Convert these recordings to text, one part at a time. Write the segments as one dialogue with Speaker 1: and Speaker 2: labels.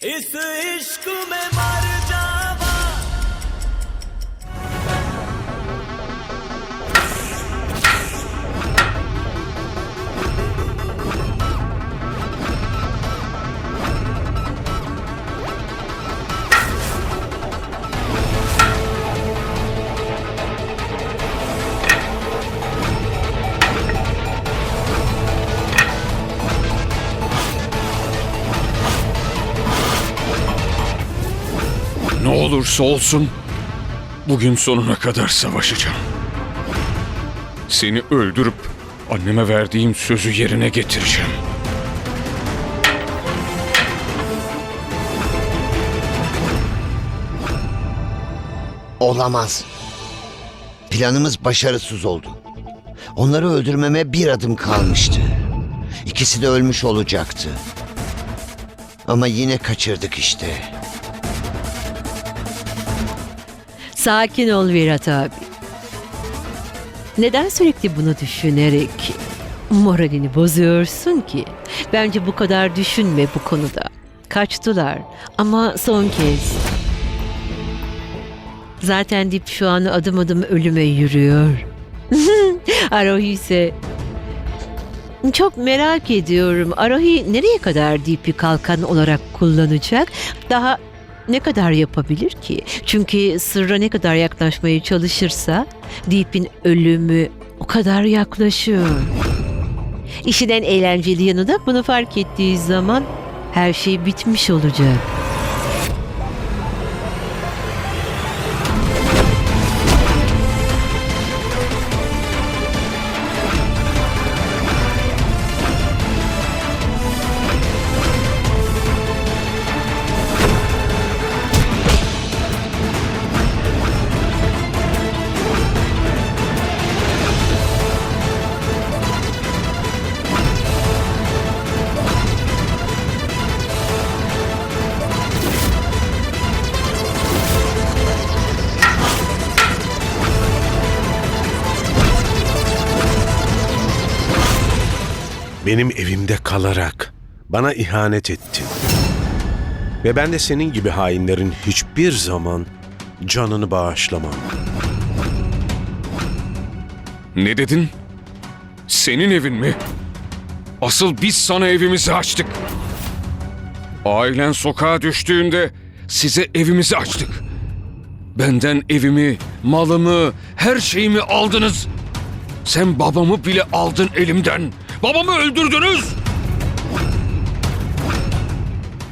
Speaker 1: इस इश्क में मर
Speaker 2: olursa olsun bugün sonuna kadar savaşacağım. Seni öldürüp anneme verdiğim sözü yerine getireceğim.
Speaker 3: Olamaz. Planımız başarısız oldu. Onları öldürmeme bir adım kalmıştı. İkisi de ölmüş olacaktı. Ama yine kaçırdık işte.
Speaker 4: Sakin ol Virat abi. Neden sürekli bunu düşünerek moralini bozuyorsun ki? Bence bu kadar düşünme bu konuda. Kaçtılar ama son kez. Zaten Dip şu an adım adım ölüme yürüyor. Arohi ise çok merak ediyorum. Arohi nereye kadar Deep'i kalkan olarak kullanacak? Daha ne kadar yapabilir ki? Çünkü sırra ne kadar yaklaşmaya çalışırsa Deep'in ölümü o kadar yaklaşıyor. İşin en eğlenceli yanı da bunu fark ettiği zaman her şey bitmiş olacak.
Speaker 5: Benim evimde kalarak bana ihanet ettin. Ve ben de senin gibi hainlerin hiçbir zaman canını bağışlamam.
Speaker 2: Ne dedin? Senin evin mi? Asıl biz sana evimizi açtık. Ailen sokağa düştüğünde size evimizi açtık. Benden evimi, malımı, her şeyimi aldınız. Sen babamı bile aldın elimden. Babamı öldürdünüz.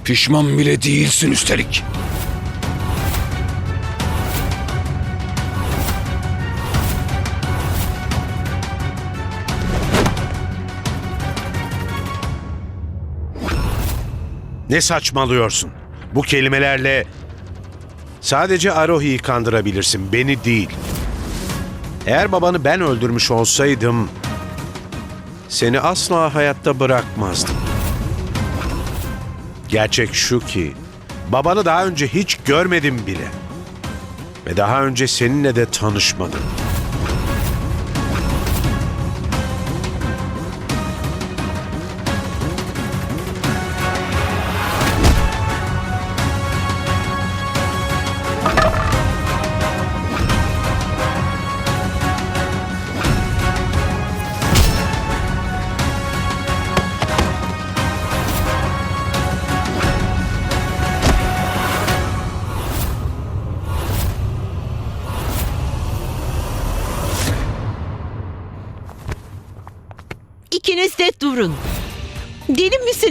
Speaker 2: Pişman bile değilsin üstelik.
Speaker 5: Ne saçmalıyorsun? Bu kelimelerle sadece Arohi'yi kandırabilirsin, beni değil. Eğer babanı ben öldürmüş olsaydım seni asla hayatta bırakmazdım. Gerçek şu ki babanı daha önce hiç görmedim bile. Ve daha önce seninle de tanışmadım.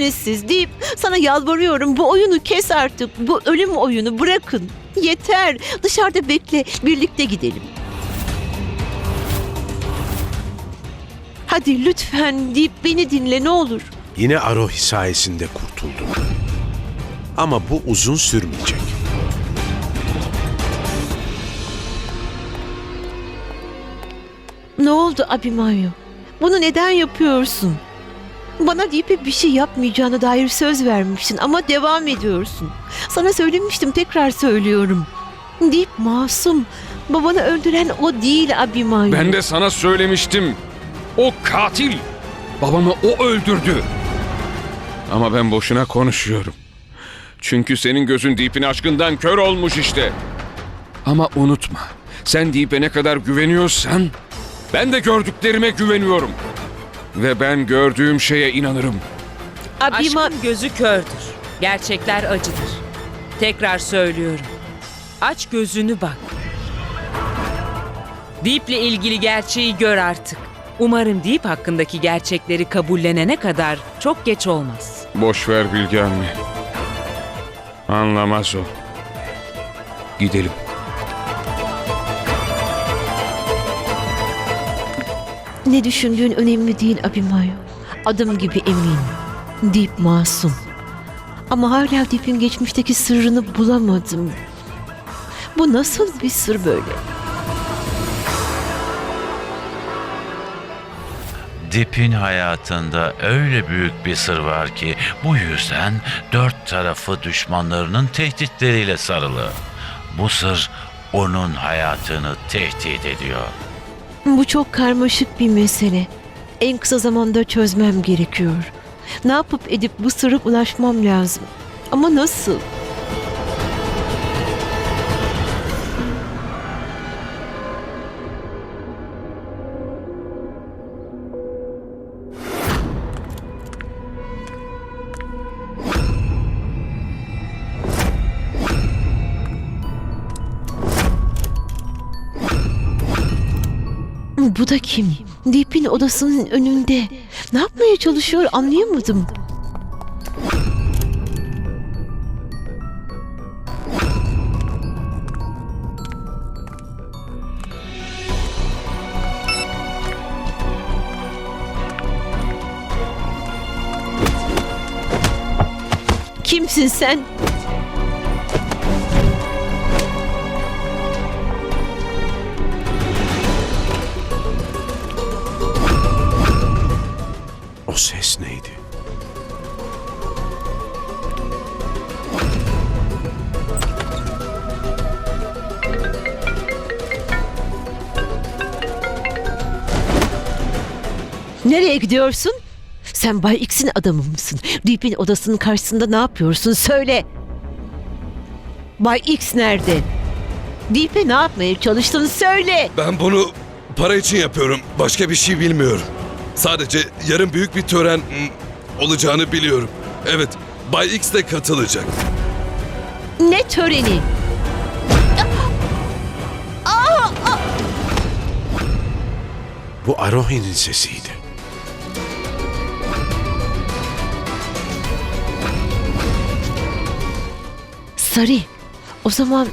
Speaker 4: Deli misiniz siz deyip sana yalvarıyorum bu oyunu kes artık. Bu ölüm oyunu bırakın. Yeter. Dışarıda bekle. Birlikte gidelim. Hadi lütfen deyip beni dinle ne olur.
Speaker 5: Yine Arohi sayesinde kurtuldum. Ama bu uzun sürmeyecek.
Speaker 4: Ne oldu Abimanyo? Bunu neden yapıyorsun? Bana deyip bir şey yapmayacağına dair söz vermiştin ama devam ediyorsun. Sana söylemiştim tekrar söylüyorum. Deyip masum. Babanı öldüren o değil Abimanyo.
Speaker 2: Ben de sana söylemiştim. O katil. Babamı o öldürdü. Ama ben boşuna konuşuyorum. Çünkü senin gözün Deep'in aşkından kör olmuş işte. Ama unutma, sen Deep'e ne kadar güveniyorsan, ben de gördüklerime güveniyorum. Ve ben gördüğüm şeye inanırım.
Speaker 4: Abima
Speaker 6: Aşkın gözü kördür. Gerçekler acıdır. Tekrar söylüyorum. Aç gözünü bak. Deep'le ilgili gerçeği gör artık. Umarım Deep hakkındaki gerçekleri kabullenene kadar çok geç olmaz.
Speaker 2: Boş ver Bilge anne. Anlamaz o. Gidelim.
Speaker 4: Ne düşündüğün önemli değil Abimayo. Adım gibi eminim. Deep masum. Ama hala Deep'in geçmişteki sırrını bulamadım. Bu nasıl bir sır böyle?
Speaker 7: Dip'in hayatında öyle büyük bir sır var ki bu yüzden dört tarafı düşmanlarının tehditleriyle sarılı. Bu sır onun hayatını tehdit ediyor.
Speaker 4: Bu çok karmaşık bir mesele. En kısa zamanda çözmem gerekiyor. Ne yapıp edip bu sırra ulaşmam lazım. Ama nasıl? Da kim? Deep'in odasının önünde. Ne yapmaya çalışıyor anlayamadım. Kimsin sen? Nereye gidiyorsun? Sen Bay X'in adamı mısın? Deep'in odasının karşısında ne yapıyorsun? Söyle. Bay X nerede? Deep'e ne yapmaya çalıştın? Söyle.
Speaker 8: Ben bunu para için yapıyorum. Başka bir şey bilmiyorum. Sadece yarın büyük bir tören mm, olacağını biliyorum. Evet, Bay X de katılacak.
Speaker 4: Ne töreni?
Speaker 5: Bu Arohi'nin sesiydi.
Speaker 4: Sari. O zaman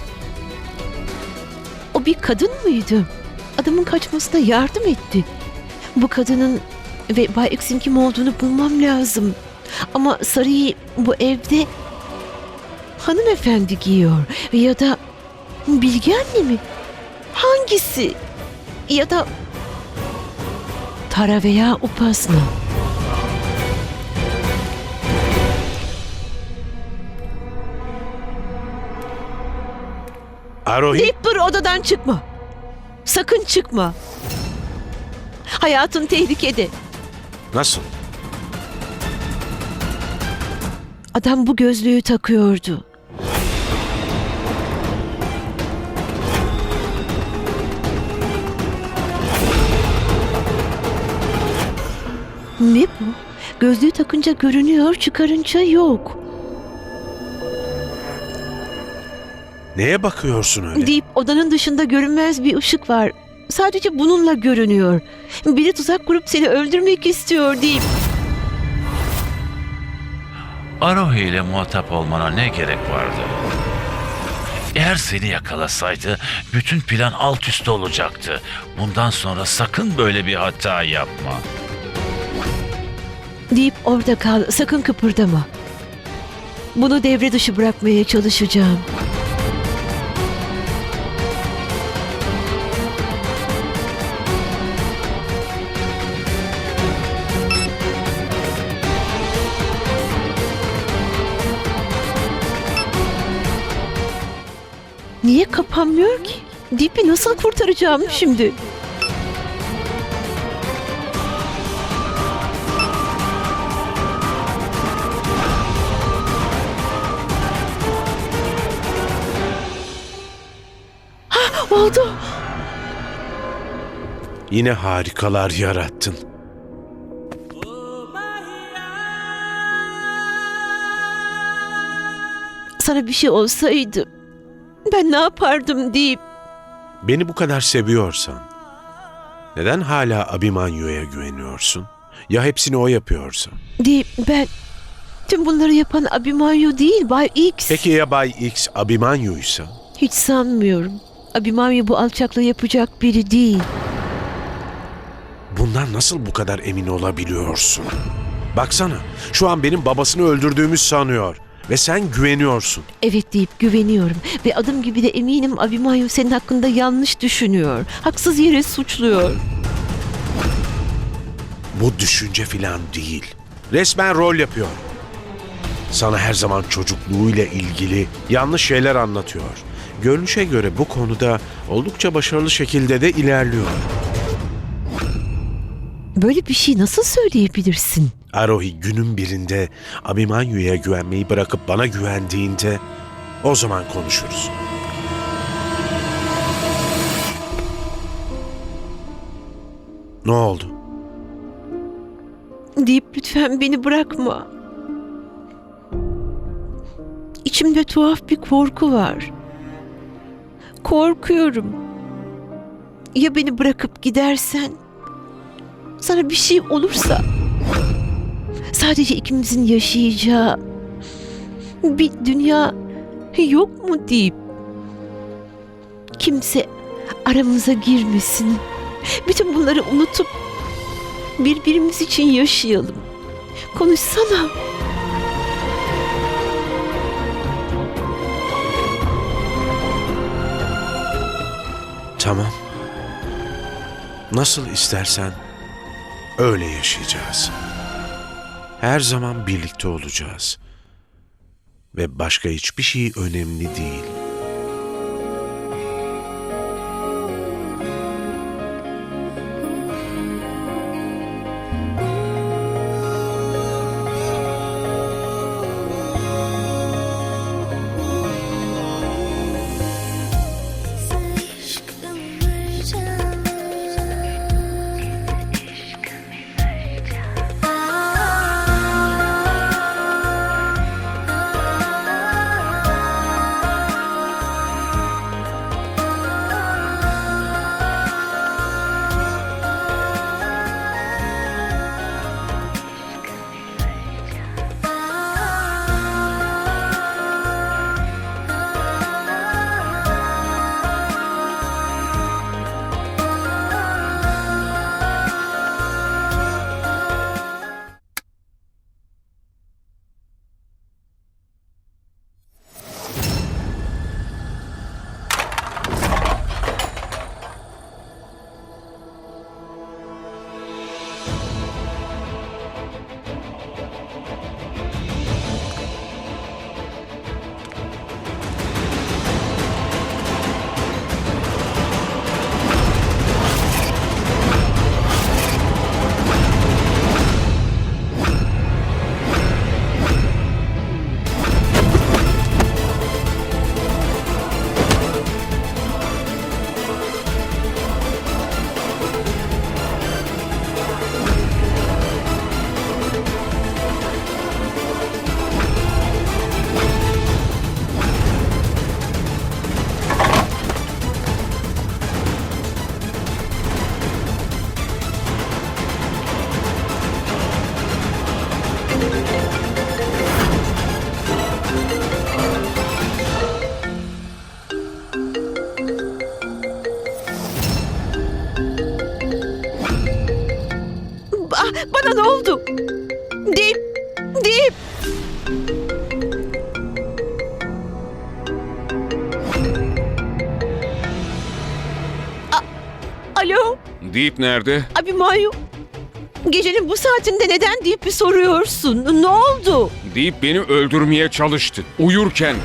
Speaker 4: o bir kadın mıydı? Adamın kaçmasına yardım etti. Bu kadının ve Bay X'in kim olduğunu bulmam lazım. Ama Sari'yi bu evde hanımefendi giyiyor. Ya da Bilge anne mi? Hangisi? Ya da Tara veya Upasna.
Speaker 5: Arohi
Speaker 4: Deyip dur odadan çıkma. Sakın çıkma. Hayatın tehlikede.
Speaker 5: nasıl?
Speaker 4: Adam bu gözlüğü takıyordu. Ne bu? Gözlüğü takınca görünüyor, çıkarınca yok.
Speaker 5: Neye bakıyorsun öyle?
Speaker 4: Deyip odanın dışında görünmez bir ışık var. Sadece bununla görünüyor. Biri tuzak kurup seni öldürmek istiyor deyip.
Speaker 7: Arohi ile muhatap olmana ne gerek vardı? Eğer seni yakalasaydı bütün plan alt üst olacaktı. Bundan sonra sakın böyle bir hata yapma.
Speaker 4: Deyip orada kal, sakın kıpırdama. Bunu devre dışı bırakmaya çalışacağım. Niye kapanmıyor ki? Dipi nasıl kurtaracağım şimdi? Ha, oldu.
Speaker 5: Yine harikalar yarattın.
Speaker 4: Sana bir şey olsaydı ben ne yapardım deyip
Speaker 5: Beni bu kadar seviyorsan neden hala Abimanyu'ya güveniyorsun? Ya hepsini o yapıyorsa?
Speaker 4: deyip ben tüm bunları yapan Abimanyu değil Bay X.
Speaker 5: Peki ya Bay X Abimanyu'ysa?
Speaker 4: Hiç sanmıyorum. Abimanyu bu alçaklığı yapacak biri değil.
Speaker 5: Bundan nasıl bu kadar emin olabiliyorsun? Baksana, şu an benim babasını öldürdüğümü sanıyor ve sen güveniyorsun.
Speaker 4: Evet deyip güveniyorum ve adım gibi de eminim Abimanyu senin hakkında yanlış düşünüyor. Haksız yere suçluyor.
Speaker 5: Bu düşünce filan değil. Resmen rol yapıyor. Sana her zaman çocukluğuyla ilgili yanlış şeyler anlatıyor. Görünüşe göre bu konuda oldukça başarılı şekilde de ilerliyor.
Speaker 4: Böyle bir şey nasıl söyleyebilirsin?
Speaker 5: Arohi günün birinde Abimanyu'ya güvenmeyi bırakıp bana güvendiğinde o zaman konuşuruz. Ne oldu?
Speaker 4: deyip lütfen beni bırakma. İçimde tuhaf bir korku var. Korkuyorum. Ya beni bırakıp gidersen? Sana bir şey olursa? Sadece ikimizin yaşayacağı bir dünya yok mu deyip kimse aramıza girmesin. Bütün bunları unutup birbirimiz için yaşayalım. Konuşsana.
Speaker 5: Tamam. Nasıl istersen öyle yaşayacağız. Her zaman birlikte olacağız. Ve başka hiçbir şey önemli değil.
Speaker 2: Deep nerede?
Speaker 4: abi Mayu. Gecenin bu saatinde neden deyip bir soruyorsun? Ne oldu?
Speaker 2: Deep beni öldürmeye çalıştı. Uyurken.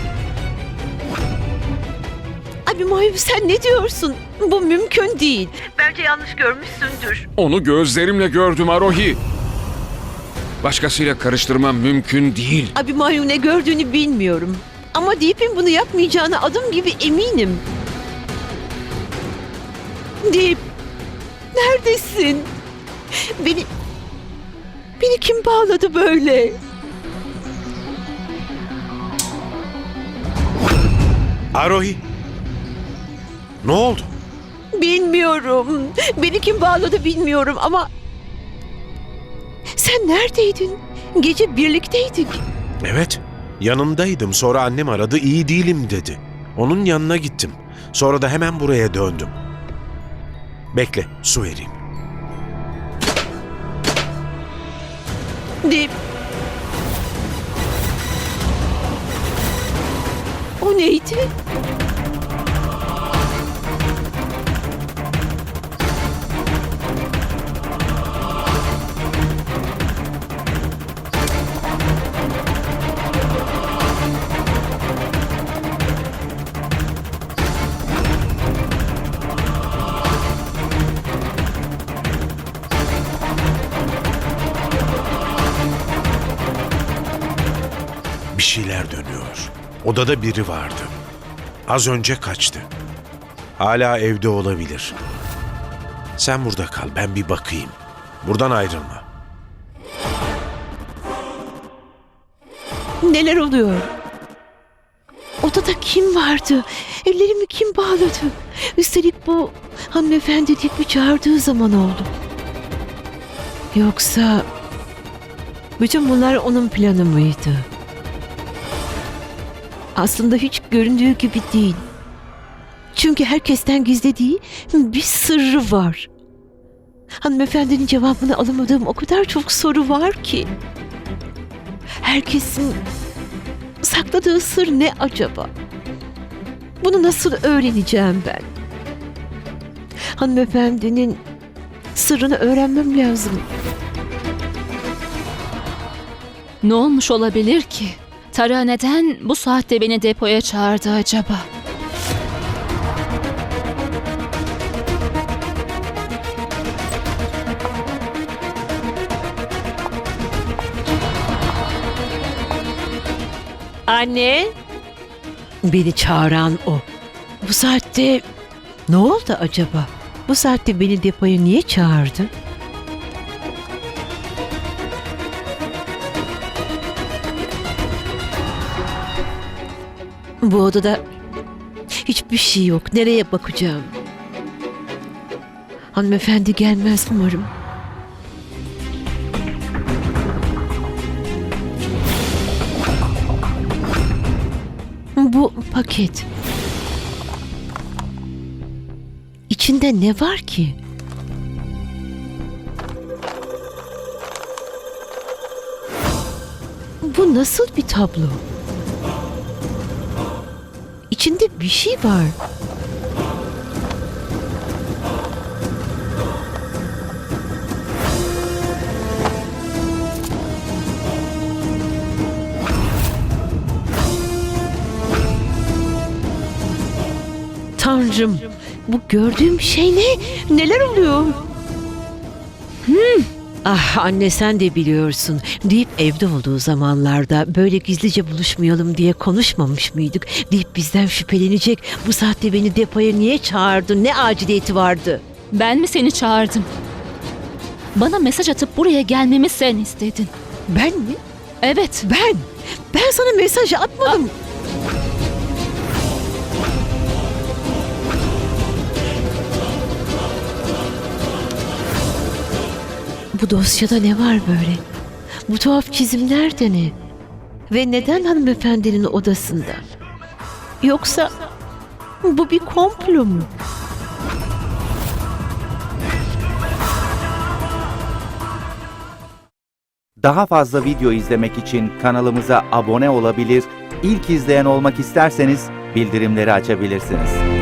Speaker 4: Abi Mayu sen ne diyorsun? Bu mümkün değil. Bence yanlış görmüşsündür.
Speaker 2: Onu gözlerimle gördüm Arohi. Başkasıyla karıştırmam mümkün değil.
Speaker 4: Abi Mayu ne gördüğünü bilmiyorum. Ama Deep'in bunu yapmayacağına adım gibi eminim. Dip, neredesin? Beni, beni kim bağladı böyle?
Speaker 5: Arohi. Ne oldu?
Speaker 4: Bilmiyorum. Beni kim bağladı bilmiyorum ama... Sen neredeydin? Gece birlikteydik.
Speaker 5: Evet. Yanındaydım. Sonra annem aradı. iyi değilim dedi. Onun yanına gittim. Sonra da hemen buraya döndüm. Bekle, su vereyim.
Speaker 4: Dip. O neydi?
Speaker 5: Odada biri vardı. Az önce kaçtı. Hala evde olabilir. Sen burada kal, ben bir bakayım. Buradan ayrılma.
Speaker 4: Neler oluyor? Odada kim vardı? Ellerimi kim bağladı? Üstelik bu hanımefendi Dip'i çağırdığı zaman oldu. Yoksa bütün bunlar onun planı mıydı? Aslında hiç göründüğü gibi değil. Çünkü herkesten gizlediği bir sırrı var. Hanımefendinin cevabını alamadığım o kadar çok soru var ki. Herkesin sakladığı sır ne acaba? Bunu nasıl öğreneceğim ben? Hanımefendinin sırrını öğrenmem lazım.
Speaker 9: Ne olmuş olabilir ki? Tara neden bu saatte beni depoya çağırdı acaba?
Speaker 4: Anne. Beni çağıran o. Bu saatte ne oldu acaba? Bu saatte beni depoya niye çağırdı? Bu odada hiçbir şey yok. Nereye bakacağım? Hanımefendi gelmez umarım. Bu paket. İçinde ne var ki? Bu nasıl bir tablo? İçinde bir şey var. Tanrım, bu gördüğüm şey ne? Neler oluyor? Hmm. Ah anne sen de biliyorsun. Deyip evde olduğu zamanlarda böyle gizlice buluşmayalım diye konuşmamış mıydık? Deyip bizden şüphelenecek. Bu saatte beni depoya niye çağırdın? Ne aciliyeti vardı?
Speaker 9: Ben mi seni çağırdım? Bana mesaj atıp buraya gelmemi sen istedin.
Speaker 4: Ben mi?
Speaker 9: Evet,
Speaker 4: Ben. Ben sana mesaj atmadım. Bu dosyada ne var böyle? Bu tuhaf çizimler de ne? Ve neden hanımefendinin odasında? Yoksa bu bir komplo mu?
Speaker 10: Daha fazla video izlemek için kanalımıza abone olabilir, ilk izleyen olmak isterseniz bildirimleri açabilirsiniz.